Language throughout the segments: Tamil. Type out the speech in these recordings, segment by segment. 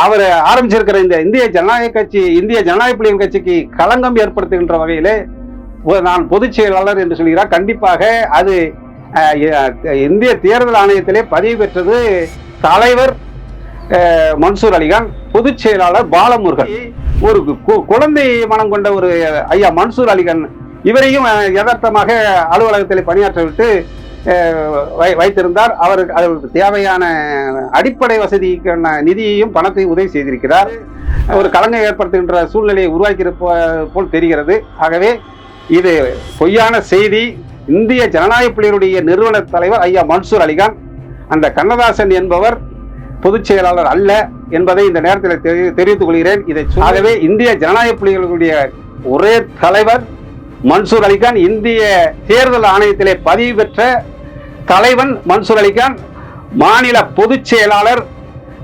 அவர் ஆரம்பிச்சிருக்கிற இந்த இந்திய ஜனநாயக கட்சி இந்திய ஜனநாயக புலிகள் கட்சிக்கு களங்கம் ஏற்படுத்துகின்ற வகையிலே நான் பொதுச் செயலாளர் என்று சொல்கிறார். கண்டிப்பாக அது இந்திய தேர்தல் ஆணையத்திலே பதிவு பெற்றது தலைவர் மன்சூர் அலிகான் பொதுச் செயலாளர் பாலமுருகன். ஒரு கு- குழந்தை மனம் கொண்ட ஒரு ஐயா மன்சூர் அலிகான் இவரையும் யதார்த்தமாக அலுவலகத்தில் பணியாற்ற விட்டு வைத்திருந்தார். அவருக்கு அவருக்கு தேவையான அடிப்படை வசதிக்கான நிதியையும் பணத்தையும் உதவி செய்திருக்கிறார். ஒரு கலங்கை ஏற்படுத்துகின்ற சூழ்நிலையை உருவாக்கி போல் தெரிகிறது. ஆகவே இது பொய்யான செய்தி. இந்திய ஜனநாயக பிள்ளைகளுடைய நிறுவன தலைவர் ஐயா மன்சூர் அலிகான் அந்த கண்ணதாசன் என்பவர் பொதுச் செயலாளர் அல்ல என்பதை இந்த நேரத்தில் தெரி- தெரிவித்துக் கொள்கிறேன். இதை ஆகவே இந்திய ஜனநாயக புலிகளுடைய ஒரே தலைவர் மன்சூர் அலிகான் இந்திய தேர்தல் ஆணையத்திலே பதிவு பெற்ற தலைவன் மன்சூர் அலிகான் மாநில பொதுச் செயலாளர்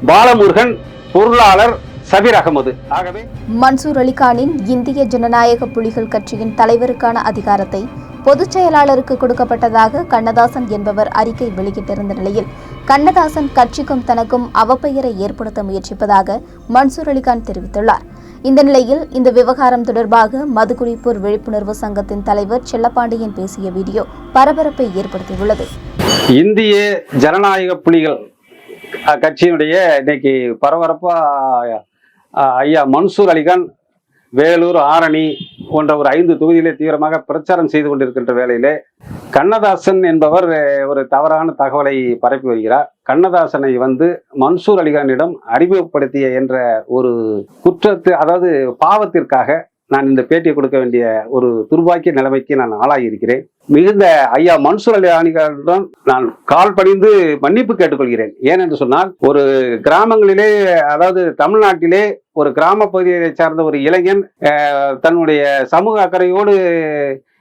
பாலமுருகன் பொருளாளர் சபீர் அகமது. ஆகவே மன்சூர் அலிகானின் இந்திய ஜனநாயக புலிகள் கட்சியின் தலைவருக்கான அதிகாரத்தை பொதுச் செயலாளருக்கு கொடுக்கப்பட்டதாக கண்ணதாசன் என்பவர் அறிக்கை வெளியிட்டிருந்த நிலையில் கண்ணதாசன் கட்சிக்கும் தனக்கும் அவப்பெயரை ஏற்படுத்த முயற்சிப்பதாக மன்சூர் அலிகான் தெரிவித்துள்ளார். இந்த நிலையில் இந்த விவகாரம் தொடர்பாக மதுகுடிப்பூர் விழிப்புணர்வு சங்கத்தின் தலைவர் செல்லப்பாண்டியன் பேசிய வீடியோ பரபரப்பை ஏற்படுத்தியுள்ளது. இந்திய ஜனநாயக புலிகள் கட்சியினுடைய இன்னைக்கு பரபரப்பா ஐயா மன்சூர் அலிகான் வேலூர் ஆரணி போன்ற ஒரு ஐந்து தொகுதியிலே தீவிரமாக பிரச்சாரம் செய்து கொண்டிருக்கின்ற வேளையிலே கண்ணதாசன் என்பவர் ஒரு தவறான தகவலை பரப்பி வருகிறார். கண்ணதாசனை வந்து மன்சூர் அலிகானிடம் அறிமுகப்படுத்திய என்ற ஒரு குற்றத்து அதாவது பாவத்திற்காக நான் இந்த பேட்டியை கொடுக்க வேண்டிய ஒரு துர்பாக்கிய நிலைமைக்கு நான் ஆளாகி இருக்கிறேன் மிகுந்த ஐயா மன்சூர் அலி அலிகானிடம் நான் கால் பணிந்து மன்னிப்பு கேட்டுக்கொள்கிறேன். ஏனென்று சொன்னால் ஒரு கிராமங்களிலே அதாவது தமிழ்நாட்டிலே ஒரு கிராம பகுதியை சார்ந்த ஒரு இளைஞன் தன்னுடைய சமூக அக்கறையோடு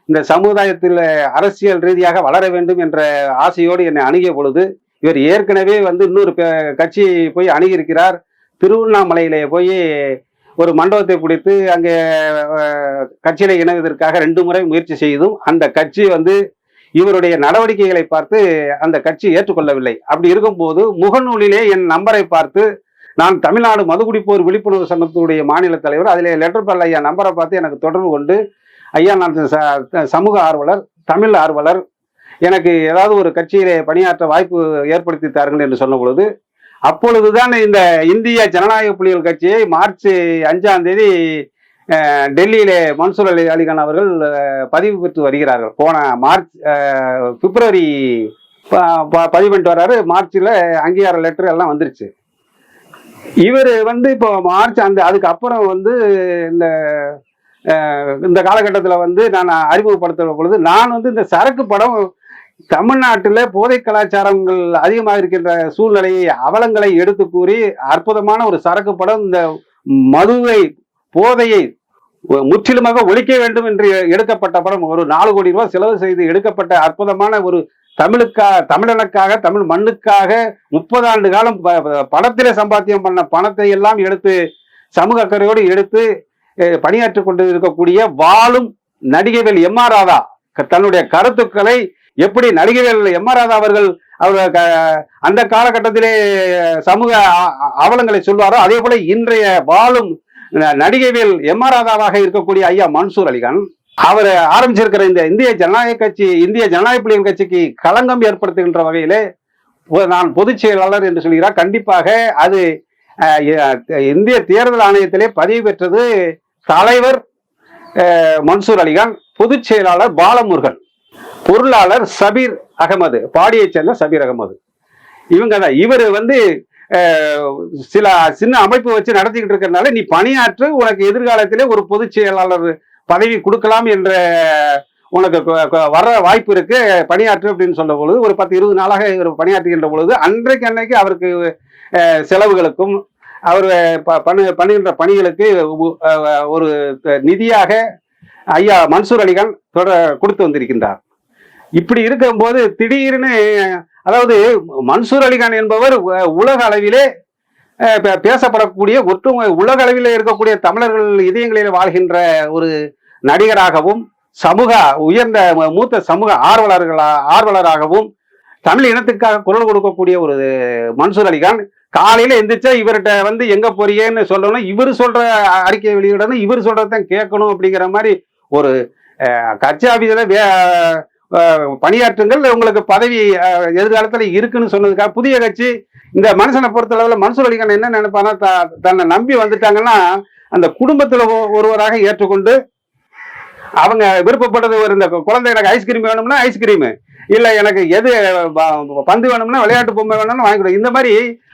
இந்த சமுதாயத்தில் அரசியல் ரீதியாக வளர வேண்டும் என்ற ஆசையோடு என்னை அணுகிய பொழுது இவர் ஏற்கனவே வந்து இன்னொரு கட்சியை போய் அணுகியிருக்கிறார். திருவண்ணாமலையிலே போய் ஒரு மண்டபத்தை பிடித்து அங்கே கட்சியில இணைவதற்காக ரெண்டு முறை முயற்சி செய்தும் அந்த கட்சி வந்து இவருடைய நடவடிக்கைகளை பார்த்து அந்த கட்சி ஏற்றுக்கொள்ளவில்லை. அப்படி இருக்கும்போது முகநூலிலே என் நம்பரை பார்த்து நான் தமிழ்நாடு மதுகுடிப்போர் விழிப்புணர்வு சங்கத்துடைய மாநில தலைவர் அதில் லெட்டர் பேல் ஐயா நம்பரை பார்த்து எனக்கு தொடர்பு கொண்டு ஐயா நான் ச- சமூக ஆர்வலர் தமிழ் ஆர்வலர் எனக்கு ஏதாவது ஒரு கட்சியிலே பணியாற்ற வாய்ப்பு ஏற்படுத்தி தாருங்கள் என்று சொன்ன பொழுது அப்பொழுதுதான் இந்த இந்திய ஜனநாயக புலிகள் கட்சியை மார்ச் அஞ்சாம் தேதி டெல்லியிலே மன்சூர் அலி அலிகான் அவர்கள் பதிவு பெற்று வருகிறார்கள். போன மார்ச் பிப்ரவரி ப- ப- பதிவு பண்ணிட்டு வர்றாரு. மார்ச்ல அங்கீகார லெட்டர் எல்லாம் வந்துருச்சு. இவர் வந்து இப்போ மார்ச் அந்த அதுக்கு அப்புறம் வந்து இந்த இந்த காலகட்டத்தில் வந்து நான் அறிமுகப்படுத்துகிற பொழுது நான் வந்து இந்த சரக்கு படம் தமிழ்நாட்டில் போதை கலாச்சாரங்கள் அதிகமாக இருக்கின்ற சூழ்நிலையை அவலங்களை எடுத்து கூறி அற்புதமான ஒரு சரக்கு படம் இந்த மதுவை போதையை முற்றிலுமாக ஒழிக்க வேண்டும் என்று எடுக்கப்பட்ட படம். ஒரு நாலு கோடி ரூபாய் செலவு செய்து எடுக்கப்பட்ட அற்புதமான ஒரு தமிழுக்காக தமிழனுக்காக தமிழ் மண்ணுக்காக முப்பது ஆண்டு காலம் ப- பணத்திலே சம்பாத்தியம் பண்ண பணத்தை எல்லாம் எடுத்து சமூக அக்கறையோடு எடுத்து பணியாற்றி கொண்டு இருக்கக்கூடிய வாழும் நடிகைகள் எம் ஆர் ராதா தன்னுடைய கருத்துக்களை எப்படி நடிகைகள் எம் ஆர் ராதா அவர்கள் அவர் க- அந்த காலகட்டத்திலே சமூக அவலங்களை சொல்வாரோ அதே போல இன்றைய வாழும் நடிகைகள் எம் ஆர் ராதாவாக இருக்கக்கூடிய ஐயா மன்சூர் அலிகான் அவர் ஆரம்பிச்சிருக்கிற இந்த இந்திய ஜனநாயக கட்சி இந்திய ஜனநாயக புலிகள் கட்சிக்கு களங்கம் ஏற்படுத்துகின்ற வகையிலே நான் பொதுச் செயலாளர் என்று சொல்கிறார். கண்டிப்பாக அது இந்திய தேர்தல் ஆணையத்திலே பதிவு பெற்றது தலைவர் மன்சூர் அலிகான் பொதுச் செயலாளர் பாலமுருகன். பொருளாளர் சபீர் அகமது பாடியைச் சேர்ந்த சபீர் அகமது. இவங்க தான் இவர் வந்து சில சின்ன அமைப்பு வச்சு நடத்திக்கிட்டு இருக்கிறதுனால நீ பணியாற்று உனக்கு எதிர்காலத்திலே ஒரு பொதுச் செயலாளர் பதவி கொடுக்கலாம் என்ற உனக்கு வர வாய்ப்பு இருக்கு பணியாற்று அப்படின்னு சொன்ன பொழுது ஒரு பத்து இருபது நாளாக இவர் பணியாற்றுகின்ற பொழுது அன்றைக்கு அன்னைக்கு அவருக்கு செலவுகளுக்கும் அவர் ப- பண்ணு பண்ணுகின்ற பணிகளுக்கு ஒரு நிதியாக ஐயா மன்சூர் அலிகான் தொட கொடுத்து வந்திருக்கின்றார். இப்படி இருக்கும்போது திடீர்னு அதாவது மன்சூர் அலிகான் என்பவர் உலக அளவிலே பே- பேசப்படக்கூடிய ஒற்றுமை உலக அளவில் இருக்கக்கூடிய தமிழர்கள் இதயங்களில் வாழ்கின்ற ஒரு நடிகராகவும் சமூக உயர்ந்த மூத்த சமூக ஆர்வலர்களா ஆர்வலராகவும் தமிழ் இனத்துக்காக குரல் கொடுக்கக்கூடிய ஒரு மன்சூர் அலிகான் காலையில எந்திரிச்சா இவர்கிட்ட வந்து எங்க போறியேன்னு சொல்லணும். இவர் சொல்ற அறிக்கை வெளியிடணும். இவர் சொல்றதான் கேட்கணும். அப்படிங்கிற மாதிரி ஒரு கட்சி ஆபீஸ்ல வே- பணியாற்றுங்கள். உங்களுக்கு பதவி எதிர்காலத்தில் இருக்குன்னு சொன்னதுக்காக புதிய கட்சி இந்த மனுஷனை பொறுத்தளவில் மன்சூர் அலிகான் என்ன நினைப்பானா த- தன்னை நம்பி வந்துட்டாங்கன்னா அந்த குடும்பத்தில் ஒருவராக ஏற்றுக்கொண்டு அவங்க விருப்பப்பட்டது ஒரு இந்த குழந்தை எனக்கு ஐஸ்கிரீம் வேணும்னா ஐஸ்கிரீம் இல்லை எனக்கு எது ப- பந்து வேணும்னா விளையாட்டு பொம்மை வேணும்னு வாங்கி இந்த மாதிரி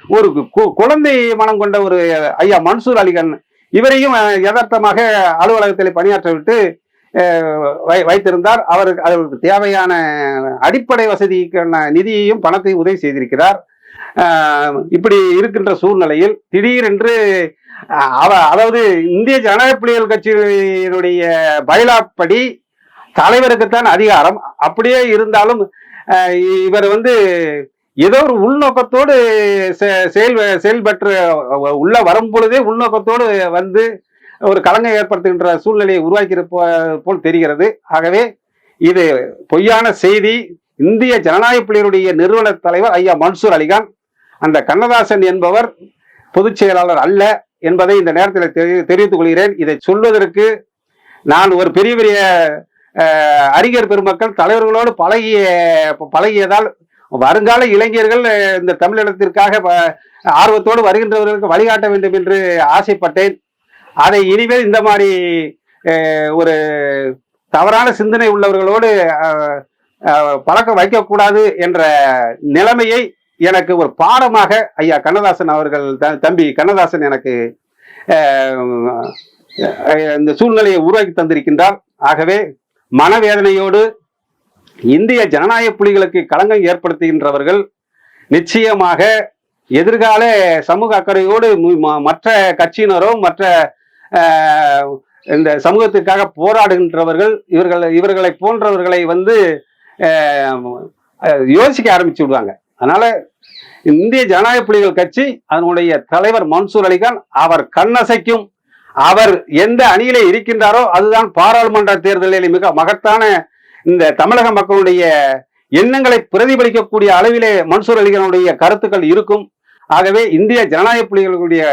ஒரு கு- குழந்தை மனம் கொண்ட ஒரு ஐயா மன்சூர் அலிகான் இவரையும் யதார்த்தமாக அலுவலகத்தில் பணியாற்ற விட்டு வைத்திருந்தார். அவருக்கு அவருக்கு தேவையான அடிப்படை வசதிக்கான நிதியையும் பணத்தையும் உதவி செய்திருக்கிறார். இப்படி இருக்கின்ற சூழ்நிலையில் திடீரென்று அவ அதாவது இந்திய ஜனநாயக புலிகள் கட்சியினுடைய பயிலாப்படி தலைவருக்குத்தான் அதிகாரம். அப்படியே இருந்தாலும் இவர் வந்து ஏதோ ஒரு உள்நோக்கத்தோடு செ- செயல் செயல்பற்று உள்ள வரும் பொழுதே உள்நோக்கத்தோடு வந்து ஒரு கலங்கை ஏற்படுத்துகின்ற சூழ்நிலையை உருவாக்கி போல் தெரிகிறது. ஆகவே இது பொய்யான செய்தி. இந்திய ஜனநாயக பிள்ளையருடைய நிறுவன தலைவர் ஐயா மன்சூர் அலிகான் அந்த கண்ணதாசன் என்பவர் பொதுச் செயலாளர் அல்ல என்பதை இந்த நேரத்தில் தெரி- தெரிவித்துக் கொள்கிறேன். இதை சொல்வதற்கு நான் ஒரு பெரிய பெரிய அறிஞர் பெருமக்கள் தலைவர்களோடு பழகிய பழகியதால் வருங்கால இளைஞர்கள் இந்த தமிழினத்திற்காக ஆர்வத்தோடு வருகின்றவர்களுக்கு வழிகாட்ட வேண்டும் என்று ஆசைப்பட்டேன். அதை இனிமேல் இந்த மாதிரி ஒரு தவறான சிந்தனை உள்ளவர்களோடு பழக்கம் வைக்கக்கூடாது என்ற நிலைமையை எனக்கு ஒரு பாடமாக ஐயா கண்ணதாசன் அவர்கள் த- தம்பி கண்ணதாசன் எனக்கு இந்த சூழ்நிலையை உருவாக்கி தந்திருக்கின்றார். ஆகவே மனவேதனையோடு இந்திய ஜனநாயக புலிகளுக்கு களங்கம் ஏற்படுத்துகின்றவர்கள் நிச்சயமாக எதிர்கால சமூக அக்கறையோடு ம- மற்ற கட்சியினரோ மற்ற இந்த சமூகத்திற்காக போராடுகின்றவர்கள் இவர்கள் இவர்களை போன்றவர்களை வந்து யோசிக்க ஆரம்பிச்சு விடுவாங்க. அதனால இந்திய ஜனநாயக புலிகள் கட்சி அதனுடைய தலைவர் மன்சூர் அலிகான் அவர் கண்ணசைக்கும் அவர் எந்த அணியிலே இருக்கின்றாரோ அதுதான் பாராளுமன்ற தேர்தலில் மிக மகத்தான இந்த தமிழக மக்களுடைய எண்ணங்களை பிரதிபலிக்கக்கூடிய அளவிலே மன்சூர் அலிகானுடைய கருத்துக்கள் இருக்கும். ஆகவே இந்திய ஜனநாயக புலிகளுடைய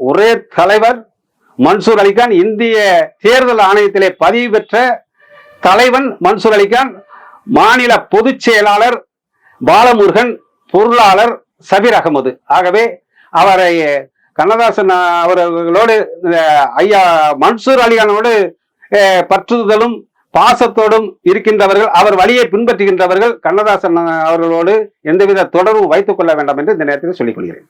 ஒரே தலைவர் மன்சூர் அலிகான் இந்திய தேர்தல் ஆணையத்திலே பதிவு பெற்ற தலைவன் மன்சூர் அலிகான் மாநில பொதுச் செயலாளர் பாலமுருகன் பொருளாளர் சபீர் அகமது. ஆகவே அவரை கண்ணதாசன் அவர்களோடு ஐயா மன்சூர் அலிகானோடு பற்றுதலும் பாசத்தோடும் இருக்கின்றவர்கள் அவர் வழியை பின்பற்றுகின்றவர்கள் கண்ணதாசன் அவர்களோடு எந்தவித தொடர்பும் வைத்துக் கொள்ள வேண்டாம் என்று இந்த நேரத்தில் சொல்லிக் கொள்கிறேன்.